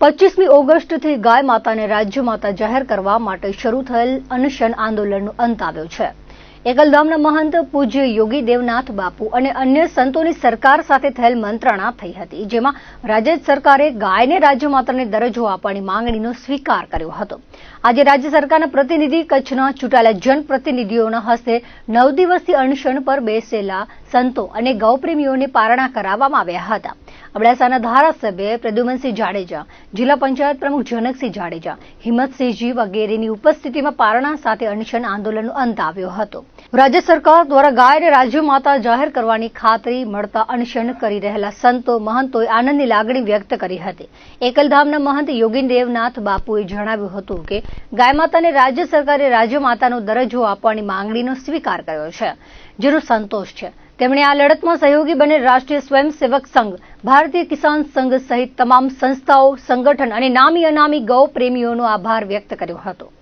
પચીસમી ઓગસ્ટથી ગાય માતાને રાજ્ય માતા જાહેર કરવા માટે શરૂ થયેલ અનશન આંદોલનનો અંત આવ્યો છે. એકલધામના મહંત પૂજ્ય યોગી દેવનાથ બાપુ અને અન્ય સંતોની સરકાર સાથે થયેલ મંત્રણા થઈ હતી, જેમાં રાજ્ય સરકારે ગાયને રાજ્ય માતાને દરજ્જો આપવાની માંગણીનો સ્વીકાર કર્યો હતો. આજે રાજ્ય સરકારના પ્રતિનિધિ કચ્છના ચૂંટાયેલા જનપ્રતિનિધિઓના હસ્તે નવ દિવસથી અનશન પર બેસેલા સંતો અને ગૌપ્રેમીઓને પારણા કરાવવામાં આવ્યા હતા. અબડાસાના ધારાસભ્ય પ્રદ્યુમનસિંહ જાડેજા, જિલ્લા પંચાયત પ્રમુખ જનકસિંહ જાડેજા, હિંમતસિંહજી વગેરેની ઉપસ્થિતિમાં પારણા સાથે અનશન આંદોલનનો અંત આવ્યો હતો. રાજ્ય સરકાર દ્વારા ગાયને રાજ્ય માતા જાહેર કરવાની ખાતરી મળતા અનશન કરી રહેલા સંતો મહંતોએ આનંદની લાગણી વ્યક્ત કરી હતી. એકલધામના મહંત યોગીનદેવનાથ બાપુએ જણાવ્યું હતું કે, ગાય માતાને રાજ્ય સરકારે રાજ્ય માતાનો દરજ્જો આપવાની માંગણીનો સ્વીકાર કર્યો છે, જેનો સંતોષ છે. તેમણે આ લડતમાં સહયોગી બને રાષ્ટ્રીય સ્વયંસેવક સંઘ, ભારતીય કિસાન સંઘ સહિત તમામ સંસ્થાઓ, સંગઠન અને નામી અનામી ગૌ પ્રેમીઓનો આભાર વ્યક્ત કર્યો હતો.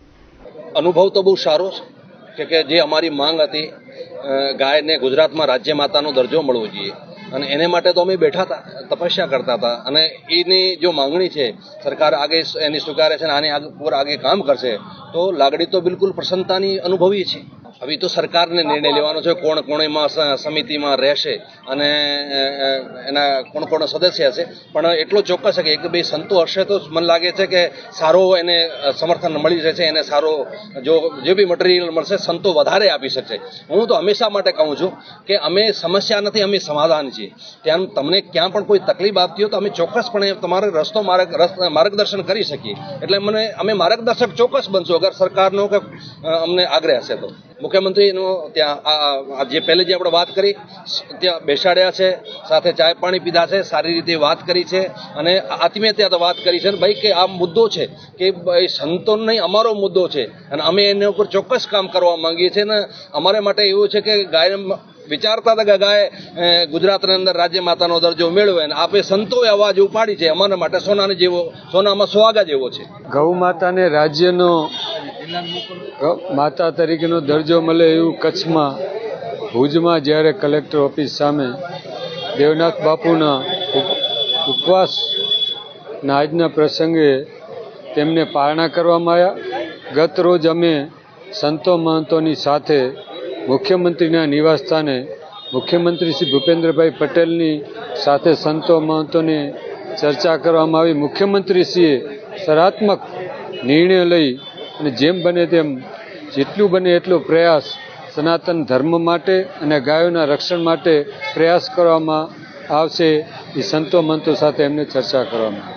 અનુભવ તો બહુ સારો છે. કે કે જે અમારી માંગ હતી ગાયને ગુજરાતમાં રાજ્ય માતાનો દરજ્જો મળવો જોઈએ. અને એને માટે તો અમે બેઠા હતા, તપસ્યા કરતા હતા. અને એની જો માંગણી છે, સરકાર આગે એની સ્વીકારે છે અને આની પર આગે કામ કરશે, તો લાગણી તો બિલકુલ પ્રસન્નતાની અનુભવી છે. હવે તો સરકારને નિર્ણય લેવાનો છે કોણ કોણ એમાં સમિતિમાં રહેશે અને એના કોણ કોણ સદસ્ય હશે. પણ એટલો ચોક્કસ છે કે એક બે સંતો હશે તો મને લાગે છે કે સારો એને સમર્થન મળી રહેશે એને સારો જો જે બી મટીરિયલ મળશે સંતો વધારે આપી શકશે. હું તો હંમેશા માટે કહું છું કે અમે સમસ્યા નથી અમે સમાધાન છીએ. ત્યાં તમને ક્યાં પણ કોઈ તકલીફ આપતી હોય તો અમે ચોક્કસપણે તમારો રસ્તો માર્ગ માર્ગદર્શન કરી શકીએ. એટલે મને અમે માર્ગદર્શક ચોક્કસ બનશું અગર સરકારનો કે અમને આગ્રહ હશે તો. મુખ્યમંત્રીનો ત્યાં આ- જે પહેલે જે આપણે વાત કરી, ત્યાં બેસાડ્યા છે, સાથે ચાય પાણી પીધા છે, સારી રીતે વાત કરી છે અને આત્મીય ત્યાં વાત કરી છે. ભાઈ કે આ મુદ્દો છે કે ભાઈ સંતોનો નહીં, અમારો મુદ્દો છે. અને અમે એના ઉપર ચોક્કસ કામ કરવા માંગીએ છીએ. અને અમારે માટે એવું છે કે ગાય વિચારતા હતા કે ગાય ગુજરાતની અંદર રાજ્ય માતાનો દરજ્જો મેળવે અને આપે સંતોએ અવાજ ઉપાડી છે. અમારા માટે સોનાને જેવો, સોનામાં સુહાગા જેવો છે. ગૌ માતાને રાજ્યનો માતા તરીકેનો દરજ્જો મળે એવું કચ્છમાં, ભુજમાં જ્યારે કલેક્ટર ઓફિસ સામે દેવનાથ બાપુના ઉપવાસના આજના પ્રસંગે તેમને પારણા કરવામાં આવ્યા. ગત રોજ અમે સંતો મહંતોની સાથે મુખ્યમંત્રીના નિવાસસ્થાને મુખ્યમંત્રી શ્રી ભૂપેન્દ્રભાઈ પટેલની સાથે સંતો મહંતોની ચર્ચા કરવામાં આવી. મુખ્યમંત્રીશ્રીએ સરાત્મક નિર્ણય લઈ અને જેમ બને તેમ જેટલું બને એટલો પ્રયાસ સનાતન ધર્મ માટે અને ગાયોના રક્ષણ માટે પ્રયાસ કરવામાં આવશે, એ સંતો મંતો સાથે એમને ચર્ચા કરવામાં.